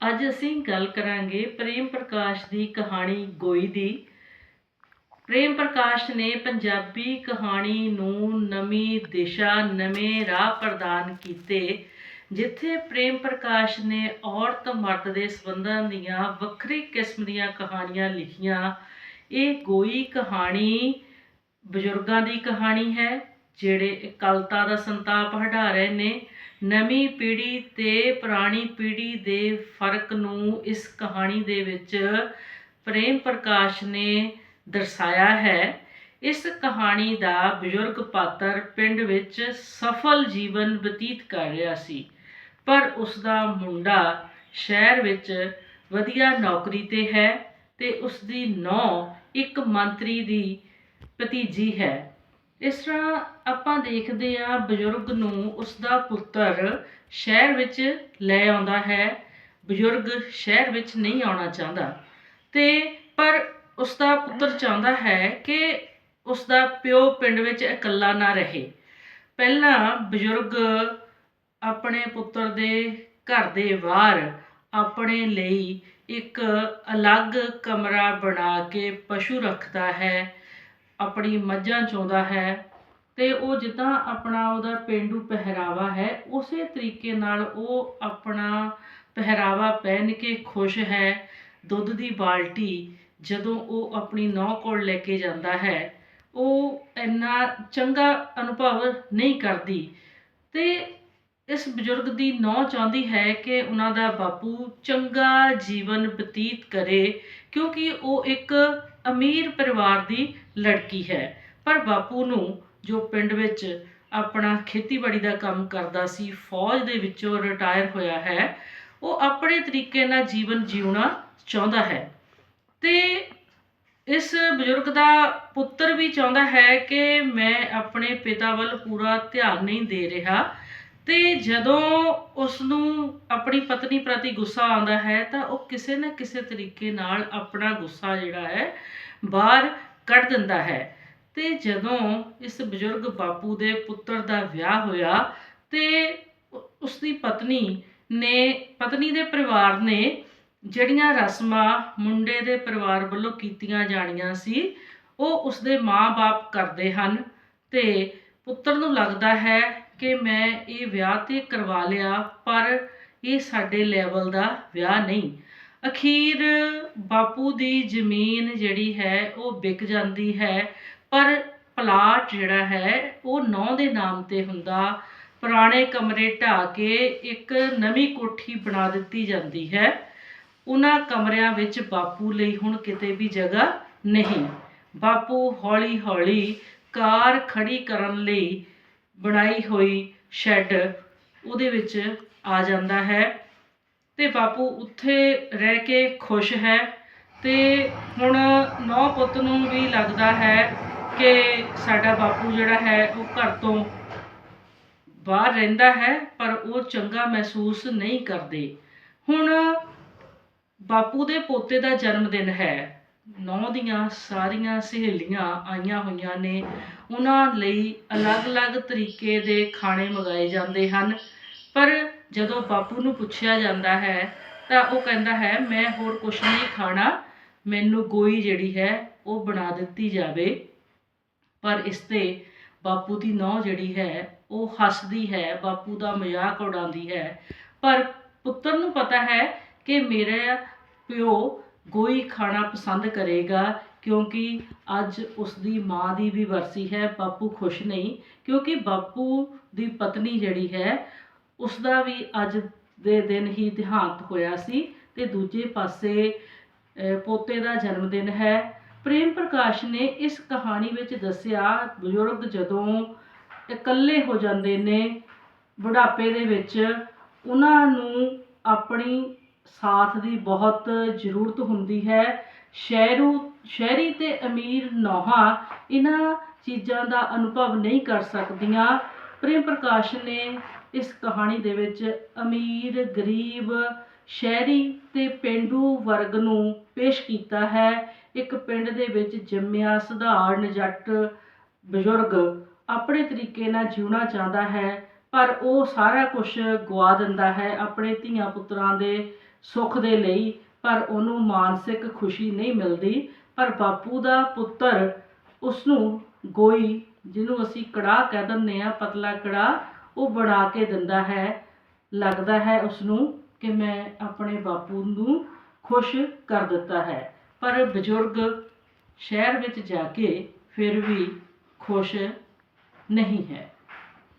ਅੱਜ ਅਸੀਂ ਗੱਲ ਕਰਾਂਗੇ ਪ੍ਰੇਮ ਪ੍ਰਕਾਸ਼ ਦੀ ਕਹਾਣੀ ਗੋਈ ਦੀ। ਪ੍ਰੇਮ ਪ੍ਰਕਾਸ਼ ਨੇ ਪੰਜਾਬੀ ਕਹਾਣੀ ਨੂੰ ਨਵੀਂ ਦਿਸ਼ਾ, ਨਵੇਂ ਰਾਹ ਪ੍ਰਦਾਨ ਕੀਤੇ, ਜਿੱਥੇ ਪ੍ਰੇਮ ਪ੍ਰਕਾਸ਼ ਨੇ ਔਰਤ ਮਰਦ ਦੇ ਸੰਬੰਧਾਂ ਦੀਆਂ ਵੱਖਰੀ ਕਿਸਮ ਦੀਆਂ ਕਹਾਣੀਆਂ ਲਿਖੀਆਂ। ਇਹ ਗੋਈ ਕਹਾਣੀ ਬਜ਼ੁਰਗਾਂ ਦੀ ਕਹਾਣੀ ਹੈ, ਜਿਹੜੇ ਇਕੱਲਤਾ ਦਾ ਸੰਤਾਪ ਹਟਾ ਰਹੇ ਨੇ। ਨਵੀਂ ਪੀੜ੍ਹੀ ਤੇ ਪੁਰਾਣੀ ਪੀੜ੍ਹੀ ਦੇ ਫ਼ਰਕ ਨੂੰ ਇਸ ਕਹਾਣੀ ਦੇ ਵਿੱਚ ਪ੍ਰੇਮ ਪ੍ਰਕਾਸ਼ ਨੇ ਦਰਸਾਇਆ ਹੈ। ਇਸ ਕਹਾਣੀ ਦਾ ਬਜ਼ੁਰਗ ਪਾਤਰ ਪਿੰਡ ਵਿੱਚ ਸਫਲ ਜੀਵਨ ਬਤੀਤ ਕਰ ਰਿਹਾ ਸੀ, ਪਰ ਉਸ ਦਾ ਮੁੰਡਾ ਸ਼ਹਿਰ ਵਿੱਚ ਵਧੀਆ ਨੌਕਰੀ ਤੇ ਹੈ ਤੇ ਉਸ ਦੀ ਨੌਂ ਇੱਕ ਮੰਤਰੀ ਦੀ ਭਤੀਜੀ ਹੈ। ਇਸ ਤਰ੍ਹਾਂ ਆਪਾਂ ਦੇਖਦੇ ਆ ਬਜ਼ੁਰਗ ਨੂੰ ਉਸ ਦਾ ਪੁੱਤਰ ਸ਼ਹਿਰ ਵਿੱਚ ਲੈ ਆਉਂਦਾ ਹੈ। ਬਜ਼ੁਰਗ ਸ਼ਹਿਰ ਵਿੱਚ ਨਹੀਂ ਆਉਣਾ ਚਾਹੁੰਦਾ। ਤੇ ਪਰ ਉਸ ਦਾ ਪੁੱਤਰ ਚਾਹੁੰਦਾ ਹੈ ਕਿ ਉਸ ਦਾ ਪਿਓ ਪਿੰਡ ਵਿੱਚ ਇਕੱਲਾ ਨਾ ਰਹੇ। ਪਹਿਲਾਂ ਬਜ਼ੁਰਗ ਆਪਣੇ ਪੁੱਤਰ ਦੇ ਘਰ ਦੇ ਬਾਹਰ ਆਪਣੇ ਲਈ ਇੱਕ ਅਲੱਗ ਕਮਰਾ ਬਣਾ ਕੇ ਪਸ਼ੂ ਰੱਖਦਾ ਹੈ। ਆਪਣੀ ਮੱਝਾਂ ਚੋਂਦਾ ਹੈ ਤੇ ਉਹ ਜਿੱਦਾਂ ਆਪਣਾ ਉਹਦਾ ਪੇਂਡੂ ਪਹਿਰਾਵਾ ਹੈ, ਉਸੇ ਤਰੀਕੇ ਨਾਲ ਉਹ ਆਪਣਾ ਪਹਿਰਾਵਾ ਪਹਿਨ ਕੇ ਖੁਸ਼ ਹੈ, ਦੁੱਧ ਦੀ ਬਾਲਟੀ ਜਦੋਂ ਉਹ ਆਪਣੀ ਨੌ ਕੋਲ ਲੈ ਕੇ ਜਾਂਦਾ ਹੈ, ਉਹ ਇੰਨਾ ਚੰਗਾ ਅਨੁਭਵ ਨਹੀਂ ਕਰਦੀ ਤੇ ਇਸ ਬਜ਼ੁਰਗ ਦੀ ਨੌ ਚਾਹੁੰਦੀ ਹੈ ਕਿ ਉਹਨਾਂ ਦਾ ਬਾਪੂ ਚੰਗਾ ਜੀਵਨ ਬਤੀਤ ਕਰੇ ਕਿਉਂਕਿ ਉਹ ਇੱਕ ਅਮੀਰ ਪਰਿਵਾਰ ਦੀ ਲੜਕੀ ਹੈ। ਪਰ ਬਾਪੂ ਨੂੰ ਜੋ ਪਿੰਡ ਵਿੱਚ ਆਪਣਾ ਖੇਤੀਬਾੜੀ ਦਾ ਕੰਮ ਕਰਦਾ ਸੀ, ਫੌਜ ਦੇ ਵਿੱਚੋਂ ਰਿਟਾਇਰ ਹੋਇਆ ਹੈ, ਉਹ ਆਪਣੇ ਤਰੀਕੇ ਨਾਲ ਜੀਵਨ ਜਿਉਣਾ ਚਾਹੁੰਦਾ ਹੈ। ਤੇ ਇਸ ਬਜ਼ੁਰਗ ਦਾ ਪੁੱਤਰ ਵੀ ਚਾਹੁੰਦਾ ਹੈ ਕਿ ਮੈਂ ਆਪਣੇ ਪਿਤਾ ਵੱਲ ਪੂਰਾ ਧਿਆਨ ਨਹੀਂ ਦੇ ਰਿਹਾ। ਤੇ ਜਦੋਂ ਉਸ ਨੂੰ ਆਪਣੀ ਪਤਨੀ ਪ੍ਰਤੀ ਗੁੱਸਾ ਆਉਂਦਾ ਹੈ, ਤਾਂ ਉਹ ਕਿਸੇ ਨਾ ਕਿਸੇ ਤਰੀਕੇ ਨਾਲ ਆਪਣਾ ਗੁੱਸਾ ਜਿਹੜਾ ਹੈ, ਬਾਹਰ ਕੱਢ ਦਿੰਦਾ ਹੈ। ਤੇ ਜਦੋਂ ਇਸ ਬਜ਼ੁਰਗ ਬਾਪੂ ਦੇ ਪੁੱਤਰ ਦਾ ਵਿਆਹ ਹੋਇਆ, ਤੇ ਉਸ ਦੀ ਪਤਨੀ ਨੇ, ਪਤਨੀ ਦੇ ਪਰਿਵਾਰ ਨੇ ਜਿਹੜੀਆਂ ਰਸਮਾਂ ਮੁੰਡੇ ਦੇ ਪਰਿਵਾਰ ਵੱਲੋਂ ਕੀਤੀਆਂ ਜਾਣੀਆਂ ਸੀ, ਉਹ ਉਸਦੇ ਮਾਪੇ ਕਰਦੇ ਹਨ। ਤੇ ਪੁੱਤਰ ਨੂੰ ਲੱਗਦਾ ਹੈ ਕਿ ਮੈਂ ਇਹ ਵਿਆਹ ਤੇ ਕਰਵਾ ਲਿਆ, ਪਰ ਇਹ ਸਾਡੇ ਲੈਵਲ ਦਾ ਵਿਆਹ ਨਹੀਂ। ਅਖੀਰ ਬਾਪੂ ਦੀ ਜ਼ਮੀਨ ਜਿਹੜੀ ਹੈ, ਉਹ ਵਿਕ ਜਾਂਦੀ ਹੈ, ਪਰ ਪਲਾਟ ਜਿਹੜਾ ਹੈ, ਉਹ ਨੌ ਦੇ ਨਾਮ ਤੇ ਹੁੰਦਾ। ਪੁਰਾਣੇ ਕਮਰੇ ਢਾ ਕੇ ਇੱਕ ਨਵੀਂ ਕੋਠੀ ਬਣਾ ਦਿੱਤੀ ਜਾਂਦੀ ਹੈ। ਉਹਨਾਂ ਕਮਰਿਆਂ ਵਿੱਚ ਬਾਪੂ ਲਈ ਹੁਣ ਕਿਤੇ ਵੀ ਜਗ੍ਹਾ ਨਹੀਂ। ਬਾਪੂ ਹੌਲੀ ਹੌਲੀ ਕਾਰ ਖੜੀ ਕਰਨ ਲਈ ਬਣਾਈ ਹੋਈ ਸ਼ੈੱਡ ਉਹਦੇ ਵਿੱਚ ਆ ਜਾਂਦਾ ਹੈ ਤੇ ਬਾਪੂ ਉੱਥੇ ਰਹਿ ਕੇ ਖੁਸ਼ ਹੈ ਤੇ ਹੁਣ ਨੌ ਪੁੱਤ ਨੂੰ ਵੀ ਲੱਗਦਾ ਹੈ ਕਿ ਸਾਡਾ ਬਾਪੂ ਜਿਹੜਾ ਹੈ ਉਹ ਘਰ ਤੋਂ ਬਾਹਰ ਰਹਿੰਦਾ ਹੈ, ਪਰ ਉਹ ਚੰਗਾ ਮਹਿਸੂਸ ਨਹੀਂ ਕਰਦੇ। ਹੁਣ ਬਾਪੂ ਦੇ ਪੋਤੇ ਦਾ ਜਨਮ ਦਿਨ ਹੈ। ਨੌ ਦੀਆਂ ਸਾਰੀਆਂ ਸਹੇਲੀਆਂ ਆਈਆਂ ਹੋਈਆਂ ਨੇ। ਉਹਨਾਂ ਲਈ ਅਲੱਗ-ਅਲੱਗ ਤਰੀਕੇ ਦੇ ਖਾਣੇ ਮੰਗਾਏ ਜਾਂਦੇ ਹਨ। ਪਰ ਜਦੋਂ ਬਾਪੂ ਨੂੰ ਪੁੱਛਿਆ ਜਾਂਦਾ ਹੈ, ਤਾਂ ਉਹ ਕਹਿੰਦਾ ਹੈ, ਮੈਂ ਹੋਰ ਕੁਝ ਨਹੀਂ ਖਾਣਾ। ਮੈਨੂੰ ਗੋਈ ਜਿਹੜੀ ਹੈ, ਉਹ ਬਣਾ ਦਿੱਤੀ ਜਾਵੇ। ਪਰ ਇਸ ਤੇ ਬਾਪੂ ਦੀ ਨੌ ਜਿਹੜੀ ਹੈ, ਉਹ ਹੱਸਦੀ ਹੈ, ਬਾਪੂ ਦਾ ਮਜ਼ਾਕ ਉਡਾਉਂਦੀ ਹੈ। ਪਰ ਪੁੱਤਰ ਨੂੰ ਪਤਾ ਹੈ ਕਿ ਮੇਰਾ ਪਿਓ ਗੋਈ ਖਾਣਾ ਪਸੰਦ ਕਰੇਗਾ, ਕਿਉਂਕਿ ਅੱਜ ਉਸ ਦੀ ਮਾਂ ਦੀ ਵੀ ਵਰਸੀ ਹੈ, ਬਾਪੂ ਖੁਸ਼ ਨਹੀਂ, ਕਿਉਂਕਿ ਬਾਪੂ ਦੀ ਪਤਨੀ ਜਿਹੜੀ ਹੈ ਉਸ ਦਾ ਵੀ ਅੱਜ ਦੇ ਦਿਨ ਹੀ ਦੇਹਾਂਤ ਹੋਇਆ ਸੀ ਤੇ ਦੂਜੇ ਪਾਸੇ ਪੋਤੇ ਦਾ ਜਨਮ ਦਿਨ ਹੈ। ਪ੍ਰੇਮ ਪ੍ਰਕਾਸ਼ ਨੇ ਇਸ ਕਹਾਣੀ ਵਿੱਚ ਦੱਸਿਆ, ਬਜ਼ੁਰਗ ਜਦੋਂ ਇਕੱਲੇ ਹੋ ਜਾਂਦੇ ਨੇ, ਬੁਢਾਪੇ ਦੇ ਵਿੱਚ, ਉਹਨਾਂ ਨੂੰ ਆਪਣੀ ਸਾਥ ਦੀ ਬਹੁਤ ਜ਼ਰੂਰਤ ਹੁੰਦੀ ਹੈ। ਸ਼ਹਿਰੂ, ਸ਼ਹਿਰੀ ਤੇ ਅਮੀਰ ਨੌਹਾਂ ਇਹਨਾਂ ਚੀਜ਼ਾਂ ਦਾ ਅਨੁਭਵ ਨਹੀਂ ਕਰ ਸਕਦੀਆਂ। ਪ੍ਰੇਮ ਪ੍ਰਕਾਸ਼ ਨੇ ਇਸ ਕਹਾਣੀ ਦੇ ਵਿੱਚ ਅਮੀਰ, ਗਰੀਬ, ਸ਼ਹਿਰੀ ਤੇ ਪੇਂਡੂ ਵਰਗ ਨੂੰ ਪੇਸ਼ ਕੀਤਾ ਹੈ। ਇੱਕ ਪਿੰਡ ਦੇ ਵਿੱਚ ਜੰਮਿਆ ਸਧਾਰਨ ਜੱਟ ਬਜ਼ੁਰਗ ਆਪਣੇ ਤਰੀਕੇ ਨਾਲ ਜਿਉਣਾ ਚਾਹੁੰਦਾ ਹੈ, ਪਰ ਉਹ ਸਾਰਾ ਕੁਝ ਗਵਾ ਦਿੰਦਾ ਹੈ। ਆਪਣੇ ਧੀਆਂ ਪੁੱਤਰਾਂ ਦੇ ਸੁੱਖ ਦੇ ਲਈ, ਪਰ ਉਹਨੂੰ ਮਾਨਸਿਕ ਖੁਸ਼ੀ ਨਹੀਂ ਮਿਲਦੀ। ਪਰ ਬਾਪੂ ਦਾ ਪੁੱਤਰ ਉਸ ਨੂੰ ਗੋਈ, ਜਿਹਨੂੰ ਅਸੀਂ ਕੜਾਹ ਕਹਿ ਦਿੰਦੇ ਆ ਪਤਲਾ ਕੜਾਹ, ਉਹ ਬਣਾ ਕੇ ਦਿੰਦਾ ਹੈ। ਲੱਗਦਾ ਹੈ ਉਸ ਨੂੰ ਕਿ ਮੈਂ ਆਪਣੇ ਬਾਪੂ ਨੂੰ ਖੁਸ਼ ਕਰ ਦਿੱਤਾ ਹੈ। ਪਰ ਬਜ਼ੁਰਗ ਸ਼ਹਿਰ ਵਿੱਚ ਜਾ ਕੇ ਫਿਰ ਵੀ ਖੁਸ਼ ਨਹੀਂ ਹੈ।